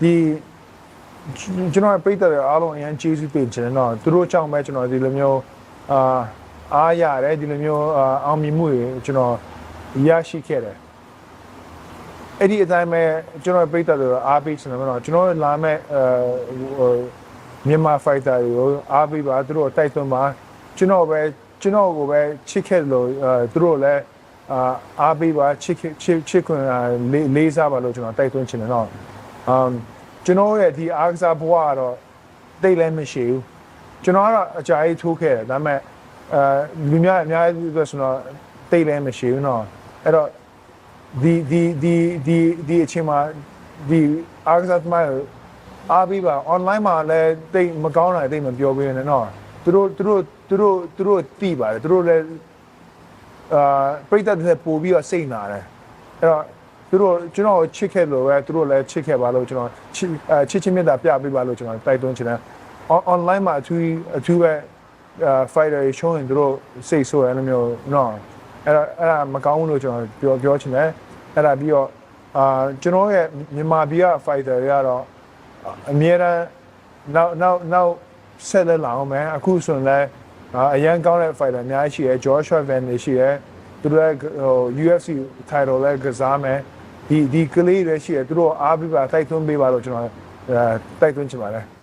ဒီကျွန်တော်ပြိတ္တတွေအားလုံးအရင်ကျေးဇူးတင်ချင်တယ်နော်သူတို့ကြောင့်ပဲကျွန်တော်ဒီလိုမျိုးအာအားရတယ်ဒီလိုမျိုးအာအောင်မြင်မှုတွေကျွန်တော်ရရှိခဲ့တယ်အဲ့ဒီအတိုင်းပဲကျွန်တော်ပြိတ္တတွေအားပေးချင်တယ်နော်ကျွန်တော်လာမဲ့အဲဟိုမြန်မာဖိုက်တာတွေကိုအားပေးပါသူတို့တိုက်သွင်းပါကျွန်တော်ပဲကျွန်တော်ကိုပဲချစ်ခဲ့လို့အဲသူတို့လည်းအာအားပေးပါချစ်ချစ်ချစ်ခွင့်လေးလေးစားပါလို့ကျွန်တော်တိုက်သွင်းချင်တယ်နော် um ကျွန်တော်ရဲ့ဒီအားကစားဘဝကတော့တိတ်လည်းမရှိဘူးကျွန်တော်ကတော့အကြာကြီးထိုးခဲ့တယ်ဒါပေမဲ့အဲလူများအများကြီးဆိုတော့တိတ်လည်းမရှိဘူးเนาะအဲ့တော့ဒီဒီဒီဒီဒီအချိန်မှာဒီအားကစားသမားတွေအားပေးပါ online မှာလည်းတိတ်မကောင်းတာတိတ်မပြောပေးနဲ့เนาะသူတို့သူတို့သူတို့သူတို့တီးပါတယ်သူတို့လည်းအာပြိတ္တတွေပို့ပြီးတော့စိတ်နာတယ်အဲ့တော့ သူတို့ကျွန်တော်ချစ်ခဲ့လို့ပဲသူတို့လည်းချစ်ခဲ့ပါလို့ကျွန်တော်ချစ်အဲချစ်ချင်းမြတ်တာပြပေးပါလို့ကျွန်တော်တိုက်တွန်းချင်တယ် On- online မှာအထူးအထူးပဲအဲ fighter ရှုံးရင်သူတို့စိတ်ဆိုးတယ်အဲ့လိုမျိုးနော်အဲ့ဒါအဲ့ဒါမကောင်းဘူးလို့ကျွန်တော်ပြောပြောချင်တယ်အဲ့ဒါပြီးတော့အာကျွန်တော်ရဲ့မြန်မာပြည်က fighter တွေကတော့အများအားနောက်နောက်နောက်ဆက်လက်လာအောင်မယ်အခုဆိုရင်လည်းအာအရန်ကောင်းတဲ့ fighter အများကြီးရှိတယ် Joshua Van တွေရှိတယ်သူတို့လည်းဟို UFC title လည်းကစားမယ် ဒီဒီကလေးတွေရှိတယ်သူတို့အားပေးပါတိုက်သွင်းပေးပါလို့ကျွန်တော်အဲတိုက်သွင်းချင်ပါတယ်